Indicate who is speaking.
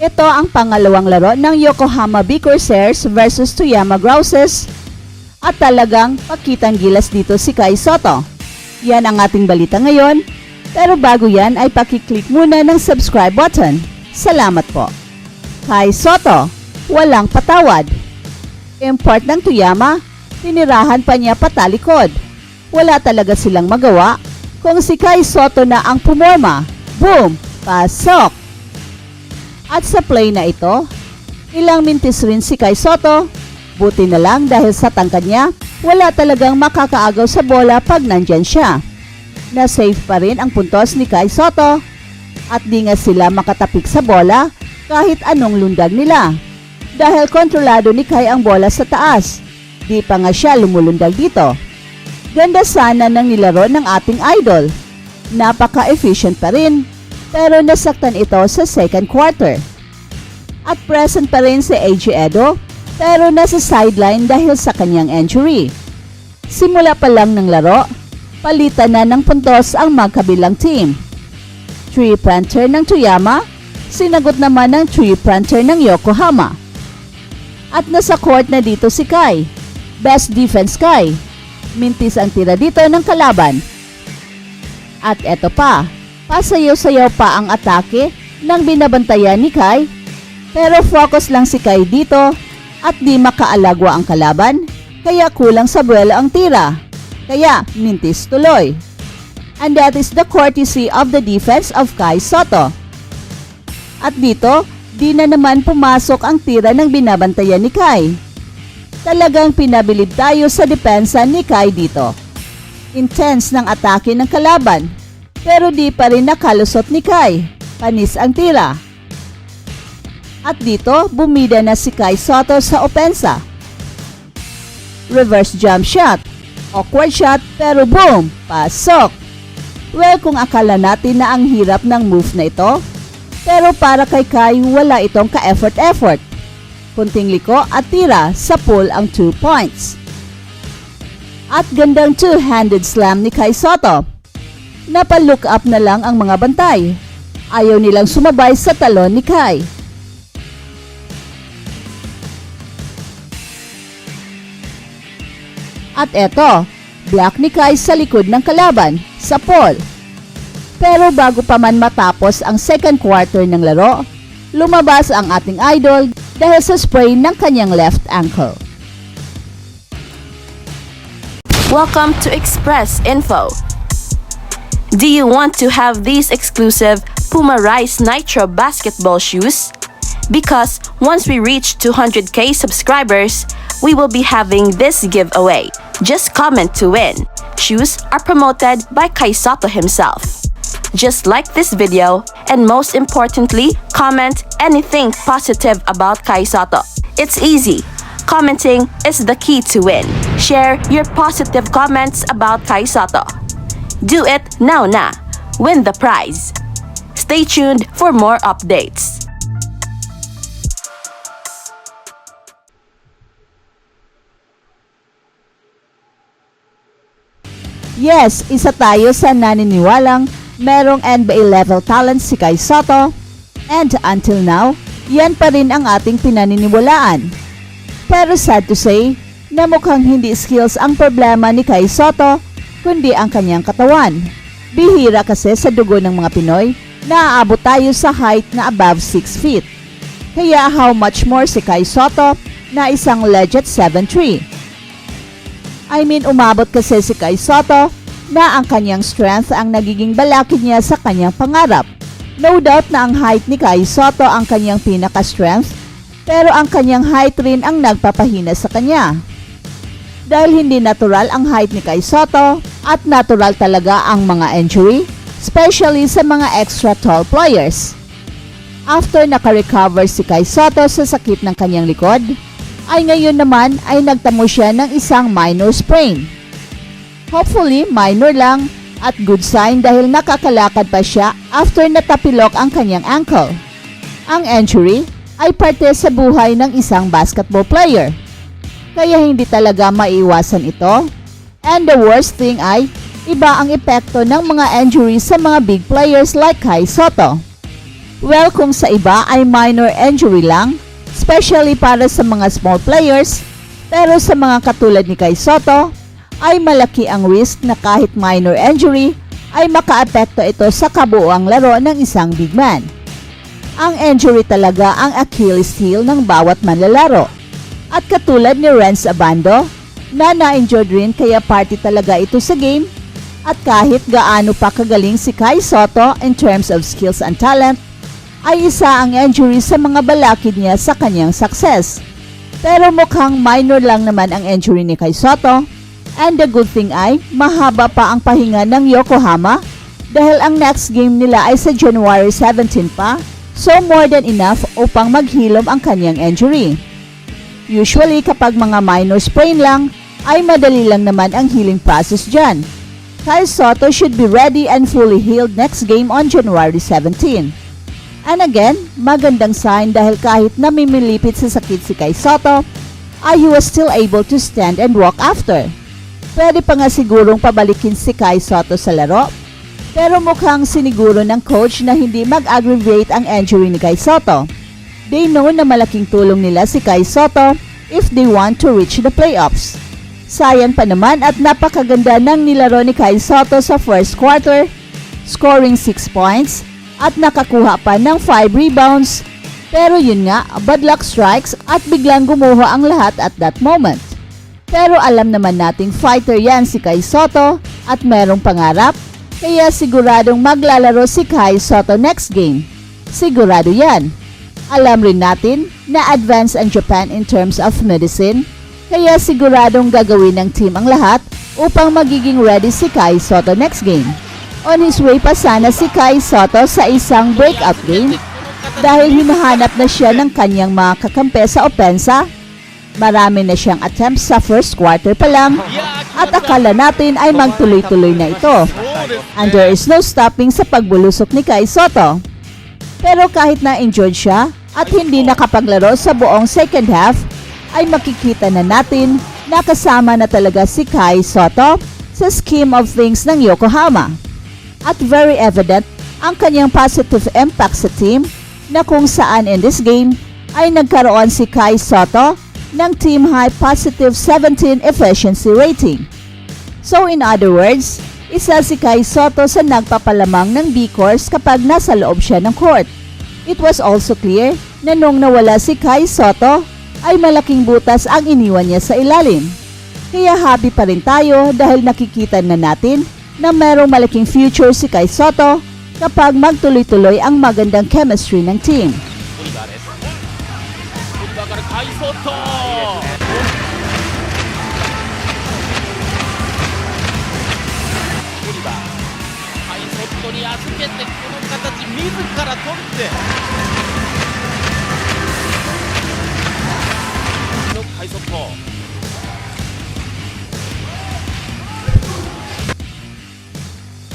Speaker 1: Ito ang pangalawang laro ng Yokohama B Corsairs versus Toyama Grouses at talagang pakitang gilas dito si Kai Soto. Yan ang ating balita ngayon. Pero bago yan ay pakiclick muna ng subscribe button. Salamat po. Kai Soto, walang patawad. Import ng Toyama, tinirahan pa niya patalikod. Wala talaga silang magawa kung si Kai Soto na ang pumorma. Boom! Pasok! At sa play na ito, ilang mintis rin si Kai Soto. Buti na lang dahil sa tangkad niya, wala talagang makakaagaw sa bola pag nandyan siya. Na-save pa rin ang puntos ni Kai Soto. At di nga sila makatapik sa bola kahit anong lundag nila. Dahil kontrolado ni Kai ang bola sa taas. Di pa nga siya lumulundag dito. Ganda sana ng nilaro ng ating idol. Napaka-efficient pa rin pero nasaktan ito sa second quarter. At present pa rin si AJ Edo pero nasa sideline dahil sa kanyang injury. Simula pa lang ng laro, palitan na ng puntos ang magkabilang team. Tree planter ng Toyama, sinagot naman ng tree planter ng Yokohama. At nasa court na dito si Kai. Best defense Kai. Mintis ang tira dito ng kalaban. At eto pa, pasayaw-sayaw pa ang atake ng binabantayan ni Kai. Pero focus lang si Kai dito at di makaalagwa ang kalaban, kaya kulang sa buwelo ang tira. Kaya mintis tuloy. And that is the courtesy of the defense of Kai Soto. At dito, di na naman pumasok ang tira ng binabantayan ni Kai. Talagang pinabilib tayo sa depensa ni Kai dito. Intense ng atake ng kalaban, pero di pa rin nakalusot ni Kai. Panis ang tira. At dito, bumida na si Kai Soto sa opensa. Reverse jump shot. Awkward shot pero boom! Pasok! Well, kung akala natin na ang hirap ng move na ito, pero para kay Kai wala itong ka-effort-effort. Kunting liko at tira sa pool ang 2 points. At gandang two-handed slam ni Kai Soto. Napalook up na lang ang mga bantay. Ayaw nilang sumabay sa talon ni Kai. At eto, block ni Kai sa likod ng kalaban, sa pole. Pero bago pa man matapos ang second quarter ng laro, lumabas ang ating idol dahil sa sprain ng kanyang left ankle.
Speaker 2: Welcome to Express Info. Do you want to have these exclusive Puma Rise Nitro basketball shoes? Because once we reach 200k subscribers, we will be having this giveaway. Just comment to win. Shoes are promoted by Kaisato himself. Just like this video, and most importantly, comment anything positive about Kaisato. It's easy. Commenting is the key to win. Share your positive comments about Kaisato. Do it now na. Win the prize. Stay tuned for more updates.
Speaker 1: Yes, isa tayo sa naniniwalang merong NBA level talent si Kai Soto and until now, yan pa rin ang ating pinaniniwalaan. Pero sad to say, na mukhang hindi skills ang problema ni Kai Soto, kundi ang kanyang katawan. Bihira kasi sa dugo ng mga Pinoy na aabot tayo sa height na above 6 feet. Kaya how much more si Kai Soto na isang legit 7'3". I mean, umabot kasi si Kai Soto na ang kanyang strength ang nagiging balakid niya sa kanyang pangarap. No doubt na ang height ni Kai Soto ang kanyang pinaka-strength, pero ang kanyang height rin ang nagpapahina sa kanya. Dahil hindi natural ang height ni Kai Soto at natural talaga ang mga injury, especially sa mga extra tall players. After nakarecover si Kai Soto sa sakit ng kanyang likod, ay ngayon naman ay nagtamo siya ng isang minor sprain. Hopefully, minor lang at good sign dahil nakakalakad pa siya after natapilok ang kanyang ankle. Ang injury ay parte sa buhay ng isang basketball player. Kaya hindi talaga maiwasan ito. And the worst thing ay, iba ang epekto ng mga injuries sa mga big players like Kai Soto. Well, kung sa iba ay minor injury lang, especially para sa mga small players, pero sa mga katulad ni Kai Soto, ay malaki ang risk na kahit minor injury ay makaapekto ito sa kabuuang laro ng isang big man. Ang injury talaga ang Achilles heel ng bawat manlalaro. At katulad ni Renz Abando, na na-injured rin kaya party talaga ito sa game at kahit gaano pa kagaling si Kai Soto in terms of skills and talent, ay isa ang injury sa mga balakid niya sa kanyang success. Pero mukhang minor lang naman ang injury ni Kai Soto and the good thing ay mahaba pa ang pahinga ng Yokohama dahil ang next game nila ay sa January 17 pa so more than enough upang maghilom ang kanyang injury. Usually kapag mga minor sprain lang ay madali lang naman ang healing process dyan. Kai Soto should be ready and fully healed next game on January 17. And again, magandang sign dahil kahit namimilipit sa sakit si Kai Soto, ay he was still able to stand and walk after. Pwede pa nga sigurong pabalikin si Kai Soto sa laro, pero mukhang siniguro ng coach na hindi mag-aggravate ang injury ni Kai Soto. They know na malaking tulong nila si Kai Soto if they want to reach the playoffs. Sayang pa naman at napakaganda ng nilaro ni Kai Soto sa first quarter, scoring 6 points at nakakuha pa ng 5 rebounds. Pero yun nga, bad luck strikes at biglang gumuho ang lahat at that moment. Pero alam naman nating fighter yan si Kai Soto at merong pangarap, kaya siguradong maglalaro si Kai Soto next game. Sigurado yan. Alam rin natin na advance ang Japan in terms of medicine, kaya siguradong gagawin ng team ang lahat upang magiging ready si Kai Soto next game. On his way pa sana si Kai Soto sa isang breakout game dahil hinahanap na siya ng kanyang mga kakampi sa opensa. Marami na siyang attempts sa first quarter pa lang at akala natin ay magtuloy-tuloy na ito. And there is no stopping sa pagbulusok ni Kai Soto. Pero kahit na enjoyed siya at hindi nakapaglaro sa buong second half, ay makikita na natin na kasama na talaga si Kai Soto sa scheme of things ng Yokohama. At very evident ang kanyang positive impact sa team na kung saan in this game ay nagkaroon si Kai Soto ng team high positive 17 efficiency rating. So in other words, isa si Kai Soto sa nagpapalamang ng B-course kapag nasa loob siya ng court. It was also clear na nung nawala si Kai Soto ay malaking butas ang iniwan niya sa ilalim. Kaya happy pa rin tayo dahil nakikita na natin na merong malaking future si Kai Soto kapag magtuloy-tuloy ang magandang chemistry ng team.
Speaker 3: Kai Soto ni 預けてこの形自ら取って Jacob Paul.